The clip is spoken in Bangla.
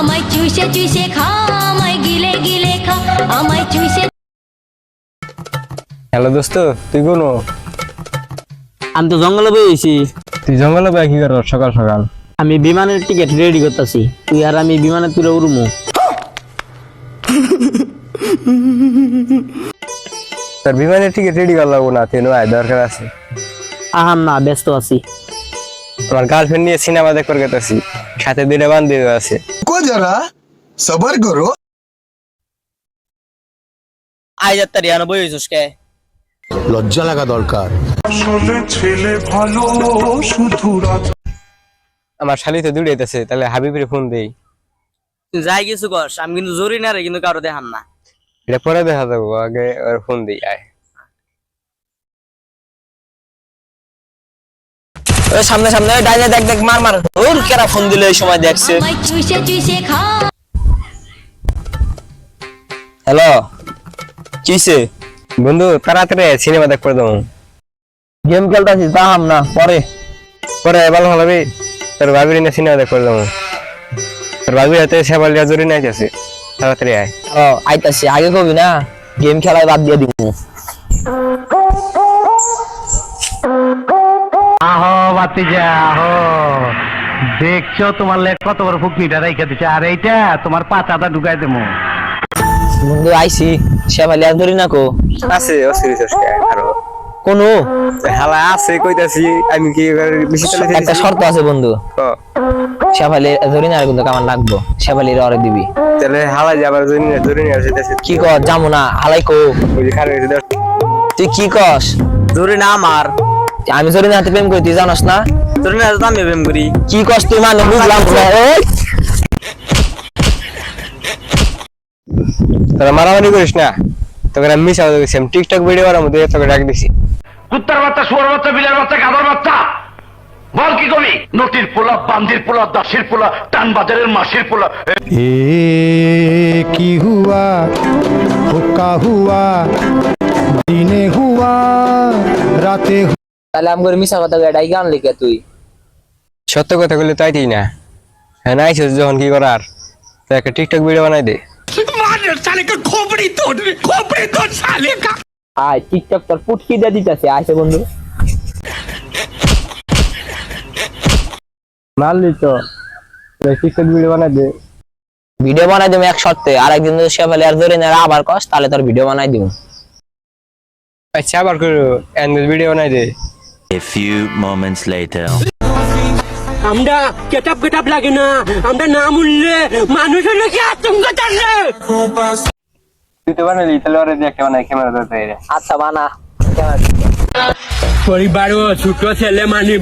আমায় চুষে চুষে খা আমায় গিলে গিলে খা আমায় চুষে হ্যালো দোস্ত তুই কোনো? আমি তো জঙ্গলে বইছি তুই জঙ্গলে পাই কি কর সকাল সকাল? আমি বিমানের টিকিট রেডি করতেছি। তুই আর আমি বিমানে তুলে উড়মু। তোর বিমানের টিকিট রেডি করা লাগবো না তুই নয় দরকার আছে। আহাম না ব্যস্ত আছি। তোমার গার্লফ্রেন্ড নিয়ে সিনেমা দেখতে গেতেছি। সাথে দুইটা বান্ধবী আছে। কো যারা সবার করো। আই যাত্তারি আনো বই হইছস কে? লজ্জা লাগা দরকার। আসলে ছেলে ভালো শুধু আমার শালি তো দৌড়াইতেছে তাহলে হাবিবের ফোন দেই। যাই কিছু কর আমি কিন্তু জরুরি না রে কিন্তু কারও দেখাম না। এটা পরে দেখা যাব আগে ওর ফোন দিই আয়। সামনে সামনে ডাইনে দেখ দেখ মার মার। ওর কেরা ফোন দিলে এই সময় দেখছে? হ্যালো? কিসে বন্ধু তাড়াতাড়ি সিনেমা দেখ করে দেবো। গেম খেলতাছি তাহাম না পরে। পরে ভালো ভালো রে তোর ভাবির নিয়ে সিনেমা দেখ করে দেবো। তোর ভাবির হাতে সেবাল দিয়া জরি নাই আছে। তাড়াতাড়ি আয়। ও আইতাছি আগে কবি না? গেম খেলায় বাদ দিয়ে দিব। বাতিজা দেখছ তোমার লেগ কত বড় ফুকনিটা রেখে দিচ্ছে আর এইটা তোমার পাতাটা ঢুকাই দেবো। বন্ধু আইছি। শেফালি আর ধরি না কো? আছে অসুবিধা আরও। কোনো? হালা আছে কইতাছি আমি কি বেশি একটা শর্ত আছে বন্ধু। শেফালি ধরি না আর কিন্তু কামান লাগবো। শেফালির অরে দিবি। তাহলে হালা যাবার জন্য নিয়ে আসে কি কর যামু না হালাই কো। তুই কি কস? ধরি না আমার। আমি যদি হাতে প্রেম করি তুই জানোস না? জরুরি হাতে আমি প্রেম করি। কি কষ্ট তুই মানে বুঝলাম তোরা মারামারি করিস না? তোকে আমি মিস আওয়াজ দেখছি টিকটক ভিডিও আর মধ্যে তোকে ডাক দিছি। কুত্তার বাচ্চা শুয়ার বাচ্চা বিলার বাচ্চা গাধার বাচ্চা। বল কি কবি? নটির পোলা বান্দির পোলা দাসির পোলা টান বাজারের মাসির পোলা। এ কি হুয়া? হুকা হুয়া? দিনে হুয়া? রাতে তাহলে আমি করে মিশা কথা গাড়ি গান লিখে তুই? সত্য কথা বললে তাই ঠিক না। হ্যাঁ নাইছিস যখন কি করার? তো একটা টিকটক ভিডিও বানাই দে। আয় টিকটক তোর পুটকি দিয়ে দিতেছে আইসে বন্ধু। মারলি তো। টিকটক ভিডিও বানাই দে। ভিডিও বানাই দিবো এক শর্তে আর একদিন যদি শেফালি আর ধরে না আবার কস তাহলে তোর ভিডিও বানাই দিব। আচ্ছা আবার করো এন্ড ভিডিও বানাই দে। A few moments later. আমরা কেটাপ কেটাপ লাগে না। আমরা না মূল্যে মানুষ হলে কি আতঙ্ক থাকলে তুই তো বানালি তাহলে ওরে দিয়ে একটা বানাই ক্যামেরা ধরতে আচ্ছা বানা। পরিবার ও ছোট ছেলে মানে